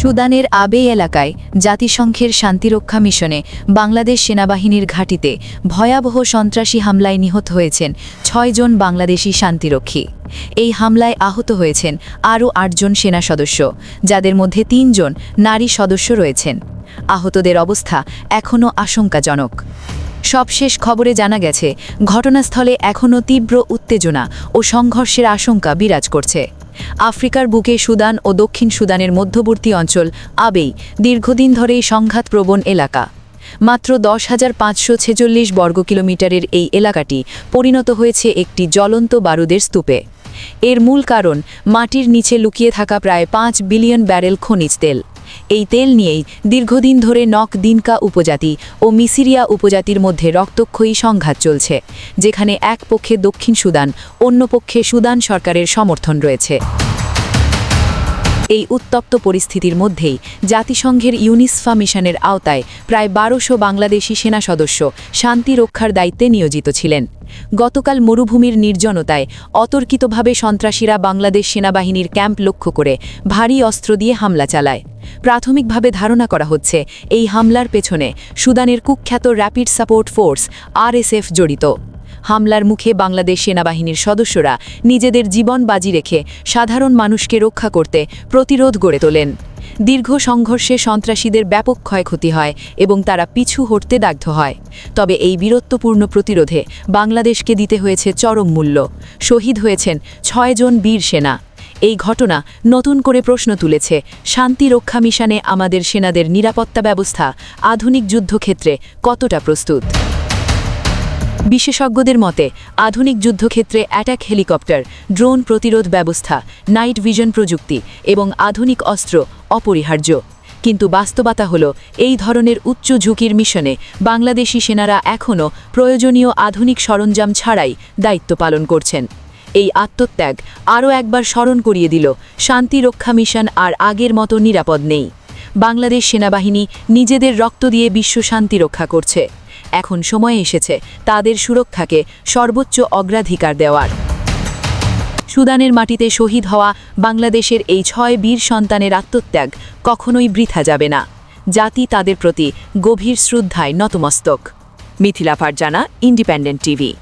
সুদানের আবে এলাকায় জাতিসংঘের শান্তিরক্ষা মিশনে বাংলাদেশ সেনাবাহিনীর ঘাঁটিতে ভয়াবহ সন্ত্রাসী হামলায় নিহত হয়েছেন ছয়জন বাংলাদেশি শান্তিরক্ষী। এই হামলায় আহত হয়েছেন আরও আটজন সেনা সদস্য, যাদের মধ্যে তিনজন নারী সদস্য রয়েছেন। আহতদের অবস্থা এখনও আশঙ্কাজনক। সবশেষ খবরে জানা গেছে, ঘটনাস্থলে এখনও তীব্র উত্তেজনা ও সংঘর্ষের আশঙ্কা বিরাজ করছে। আফ্রিকার বুকে সুদান ও দক্ষিণ সুদানের মধ্যবর্তী অঞ্চল আবেই, দীর্ঘদিন ধরেই সংঘাতপ্রবণ এলাকা। মাত্র দশ হাজার পাঁচশো ছেচল্লিশ বর্গ কিলোমিটারের এই এলাকাটি পরিণত হয়েছে একটি জ্বলন্ত বারুদের স্তূপে। এর মূল কারণ, মাটির নিচে লুকিয়ে থাকা প্রায় পাঁচ বিলিয়ন ব্যারেল খনিজ তেল। এই তেল নিয়েই দীর্ঘদিন ধরে নক দিনকা উপজাতি ও মিসিরিয়া উপজাতির মধ্যে রক্তক্ষয়ী সংঘাত চলছে, যেখানে এক পক্ষে দক্ষিণ সুদান, অন্য পক্ষে সুদান সরকারের সমর্থন রয়েছে। এই উত্তপ্ত পরিস্থিতির মধ্যেই জাতিসংঘের ইউনিসফা মিশনের আওতায় প্রায় বারোশো বাংলাদেশি সেনা সদস্য শান্তি রক্ষার দায়িত্বে নিয়োজিত ছিলেন। গতকাল মরুভূমির নির্জনতায় অতর্কিতভাবে সন্ত্রাসীরা বাংলাদেশ সেনাবাহিনীর ক্যাম্প লক্ষ্য করে ভারী অস্ত্র দিয়ে হামলা চালায়। প্রাথমিকভাবে ধারণা করা হচ্ছে, এই হামলার পেছনে সুদানের কুখ্যাত র্যাপিড সাপোর্ট ফোর্স আরএসএফ জড়িত। হামলার মুখে বাংলাদেশ সেনাবাহিনীর সদস্যরা নিজেদের জীবন বাজি রেখে সাধারণ মানুষকে রক্ষা করতে প্রতিরোধ গড়ে তোলেন। দীর্ঘ সংঘর্ষে সন্ত্রাসীদের ব্যাপক ক্ষয়ক্ষতি হয় এবং তারা পিছু হটতে দাগ্ধ হয়। তবে এই বীরত্বপূর্ণ প্রতিরোধে বাংলাদেশকে দিতে হয়েছে চরম মূল্য। শহীদ হয়েছেন ছয়জন বীর সেনা। এই ঘটনা নতুন করে প্রশ্ন তুলেছে শান্তি রক্ষা মিশনে আমাদের সেনাদের নিরাপত্তা ব্যবস্থা আধুনিক যুদ্ধক্ষেত্রে কতটা প্রস্তুত। বিশেষজ্ঞদের মতে, আধুনিক যুদ্ধক্ষেত্রে অ্যাটাক হেলিকপ্টার, ড্রোন প্রতিরোধ ব্যবস্থা, নাইট ভিশন প্রযুক্তি এবং আধুনিক অস্ত্র অপরিহার্য। কিন্তু বাস্তবতা হল, এই ধরনের উচ্চ ঝুঁকির মিশনে বাংলাদেশি সেনারা এখনও প্রয়োজনীয় আধুনিক সরঞ্জাম ছাড়াই দায়িত্ব পালন করছেন। এই আত্মত্যাগ আরও একবার স্মরণ করিয়ে দিল, শান্তি রক্ষা মিশন আর আগের মতো নিরাপদ নেই। বাংলাদেশ সেনাবাহিনী নিজেদের রক্ত দিয়ে বিশ্ব শান্তি রক্ষা করছে। এখন সময় এসেছে তাদের সুরক্ষাকে সর্বোচ্চ অগ্রাধিকার দেওয়ার। সুদানের মাটিতে শহীদ হওয়া বাংলাদেশের এই ছয় বীর সন্তানের আত্মত্যাগ কখনোই বৃথা যাবে না। জাতি তাদের প্রতি গভীর শ্রদ্ধায় নতমস্তক। Mithila Farzana, Independent TV.